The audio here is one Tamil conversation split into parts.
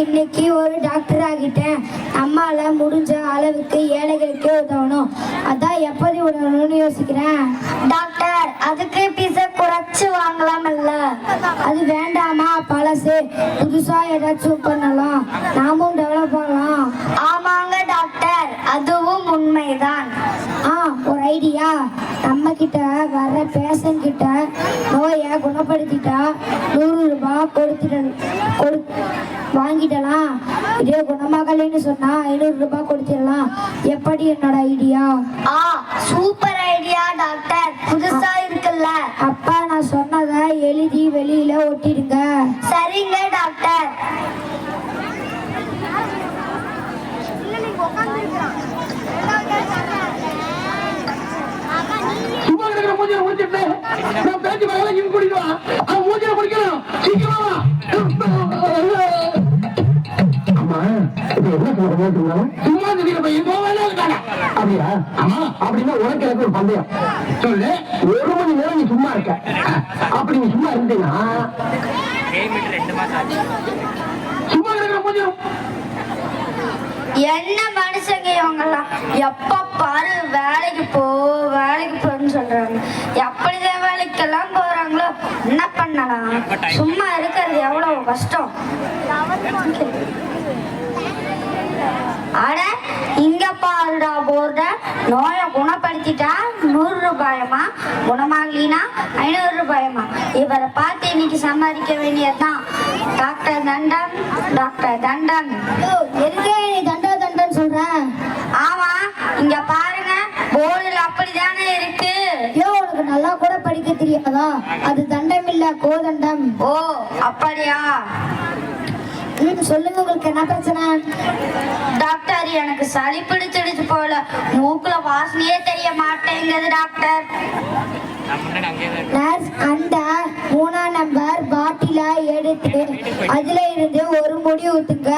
இன்னைக்கு ஒரு டாக்டர் ஆகிட்டேன். நம்மால முடிஞ்ச அளவுக்கு ஏழைகளுக்கு உதவணும். அதான் எப்படி உதவணும்னு யோசிக்கிறேன். டாக்டர் அதுக்கு பீஸை குறைச்சு வாங்கலாம்ல. அது வேண்டாமா? பழசு. புதுசா ஏதாச்சும் பண்ணலாம். நாமும் டெவலப் பண்ணலாம். ஆமாங்க டாக்டர் அதுவும் உண்மைதான். ஆ ஒரு ஐடியா நம்ம கிட்ட வர பேஷண்ட் கிட்ட நோயை குணப்படுத்திட்டா நூறு ரூபாய் கொடுத்துட்டு கொடு வாங்கிடலாம். இதே குணமாகலைன்னு சொன்னா ஐநூறு ரூபாய் கொடுத்துடலாம். எப்படி என்னோட ஐடியா? ஆ சூப்பர் ஐடியா டாக்டர். புதுசா இருக்குல்ல. அப்பா நான் சொன்னதை எழுதி வெளியில ஒட்டிடுங்க. சரிங்க டாக்டர். சும்மா இருக்கிற மூஞ்சில முடிச்சிட்டு நான் பேச்சு மேல இங்க கூட்டிட்டு வா. அவன் மூஞ்சில முடிக்கணும். சீக்கிரமா என்ன சும்மா தெரியல பையன் போவானே இருக்காங்க அப்படியா? ஆமா. அப்படின்னா உனக்கு எனக்கு ஒரு பந்தயம் சொல்லு ஒரு மணி நேரம் நீ சும்மா இருக்க. அப்படி நீ சும்மா இருந்தீங்கன்னா சும்மா இருக்கிற மூஞ்சில என்ன மனுஷங்க இவங்கெல்லாம்? எப்ப பாரு வேலைக்கு போ வேலைக்கு போன்னு சொல்றாங்க. எப்படிதான் வேலைக்கெல்லாம் போறாங்களோ என்ன பண்ணலாம்? சும்மா இருக்கிறது எவ்வளவு கஷ்டம்? அட இங்க பாருடா போர்ட. நோயை குணப்படுத்திட்டா நூறு ரூபாயமா குணமாகலினா ஐநூறு ரூபாயமா இவரை பார்த்து இன்னைக்கு சம்பாதிக்க வேண்டியதுதான். டாக்டர் தண்டன் டாக்டர் தண்டன். எதுக்கே நீ தண்டா தண்டன்னு சொல்ற? ஆமா இங்க பாருங்க போர்டுல அப்படிதானே இருக்கு. யோ உனக்கு நல்லா கூட படிக்க தெரியாதா? அது தண்டம் இல்ல கோதண்டம். ஓ அப்படியா? சொல்லுங்க உங்களுக்கு என்ன பிரச்சனை? எனக்கு சளி பிடிச்சிடுச்சு போல. மூக்குல வாசனையே தெரிய மாட்டேங்குது டாக்டர். நர்ஸ் அந்த மூணாம் நம்பர் பாட்டில எடுத்து அதுல இருந்து ஒரு முடி ஊத்துங்க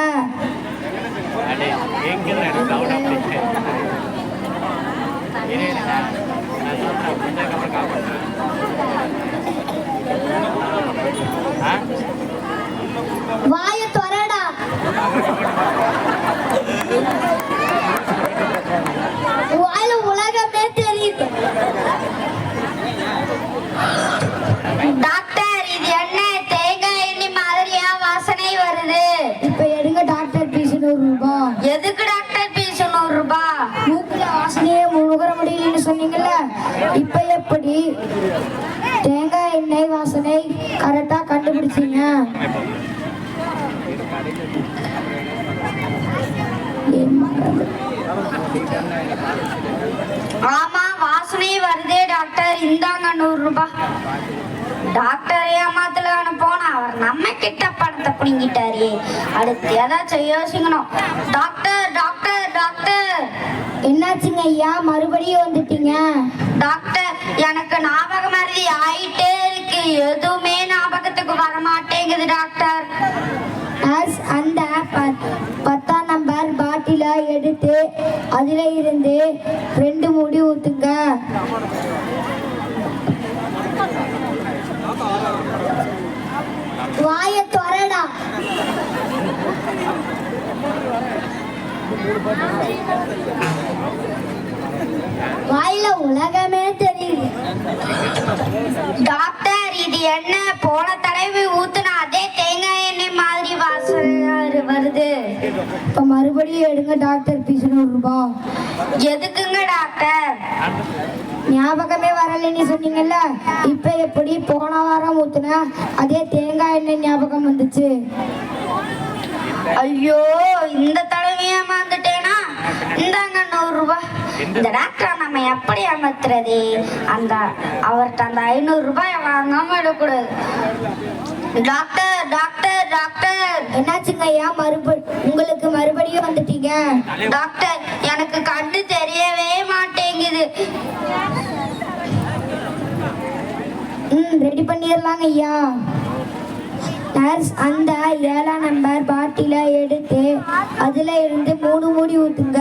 வாய தொறடா வாயில உலகமே தெரியுது டாக்டர் இது என்ன தேங்காய் எண்ணெய் மாதிரியா வாசனை வருது இப்ப எடுங்க டாக்டர் பீஸ் நூறு ரூபாய் எதுக்கு டாக்டர் பீஸ் நூறு ரூபாய் மூக்குல வாசனையே முழுகிற முடியலன்னு சொன்னீங்கல்ல? இப்ப எப்படி? தேங்காய் எண்ணெய் வாசனை கரெக்டா கண்டுபிடிச்சீங்க. ஆமா வாசனை வருதே டாக்டர் இந்தாங்க நூறு ரூபாய் டாக்டர் ஏமாத்துல போனா அவர் நம்ம கிட்ட படத்தை பிடிங்கிட்டாரே. அடுத்து ஏதாச்சும் யோசிக்கணும். டாக்டர் டாக்டர் டாக்டர் என்னாச்சுங்க ஐயா? மறுபடியும் வந்துட்டீங்க? டாக்டர் எனக்கு ஞாபக மருதி ஆயிட்டே இருக்கு. எதுவுமே ஞாபகத்துக்கு வர மாட்டேங்குது டாக்டர். நர்ஸ் அந்த பத்- பத்தாம் நம்பர் பாட்டில எடுத்து அதுல இருந்து ரெண்டு முடி ஊத்துங்க வாய தொறடா வாயில உலகமே தெரியுது. டாக்டர் இது என்ன? போன தடவை ஊத்துன அதே தேங்காய் எண்ணெய் மாதிரி வாசனை வருது. இப்ப மறுபடியும் எடுங்க டாக்டர் பீஸ் நூறு ரூபாய் எதுக்குங்க டாக்டர்? ஞாபகமே வரலைன்னு சொன்னீங்கல்ல? இப்ப எப்படி போன வாரம் ஊத்துன அதே தேங்காய் எண்ணெய் ஞாபகம் வந்துச்சு? ஐயோ இந்த தடவை ஏமாந்துட்டேனா? இந்தாங்க நூறு ரூபாய் இந்த டாக்டரை நம்ம எப்படி ஏமாத்துறது அந்த அவர்கிட்ட அந்த ஐநூறு ரூபாய் வாங்காம விடக்கூடாது. டாக்டர் டாக்டர் டாக்டர் என்னாச்சுங்க ஐயா மறுபடி உங்களுக்கு மறுபடியும் வந்துட்டீங்க? டாக்டர் எனக்கு கண்ணு தெரியவே மாட்டேங்குது. ம் ரெடி பண்ணிடலாங்க ஐயா. நர்ஸ் அந்த ஏழாம் நம்பர் பாட்டில எடுத்து அதுல இருந்து மூணு மூடி ஊத்துங்க.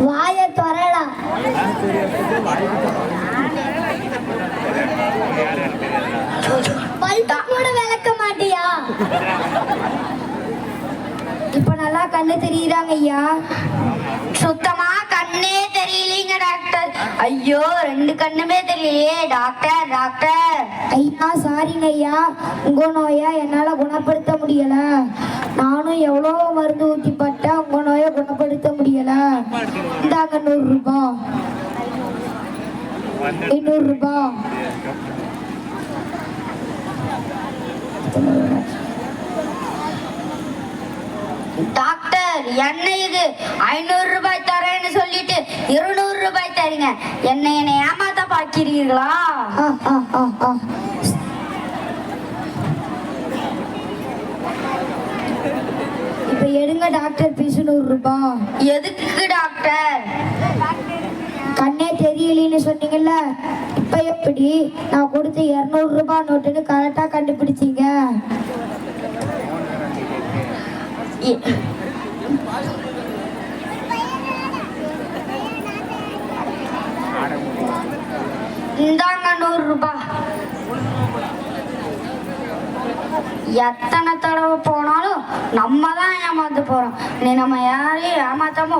வாய மல்காமோட விளக்க மாட்டியா? இப்ப நல்லா கண்ணு தெரியுறாங்க ஐயா. சுத்தமா ஐயோ ரெண்டு கண்ணுமே தெரியலையே. Doctor doctor. ஐயா சாரிங்க ஐயா. உங்க நோயை என்னால குணப்படுத்த முடியல. நானும் எவ்வளோ மருந்து ஊற்றி பட்டேன் உங்க நோயை குணப்படுத்த முடியல. இந்தாங்க நூறு ரூபாய் ஐநூறு ரூபாய் டாக்டர் என்ன இது? ஐநூறு ரூபாய் இருநூறு ரூபாய் தரீங்க. என்ன என்னை ஏமாத்த பார்க்கிறீர்களா? இப்போ எடுங்க டாக்டர் பீஸ் நூறு ரூபாய் எதுக்கு டாக்டர்? கண்ணே தெரியலன்னு சொன்னீங்கல்ல இப்போ எப்படி? நான் கொடுத்த இரநூறு ரூபாய் நோட்டுன்னு கரெக்டாக கண்டுபிடிச்சீங்க. இந்தாங்க நூறு ரூபாய் எத்தனை தடவை போனாலும் நம்ம தான் ஏமாந்து போறோம். நீ நம்ம யாரையும் ஏமாத்தாம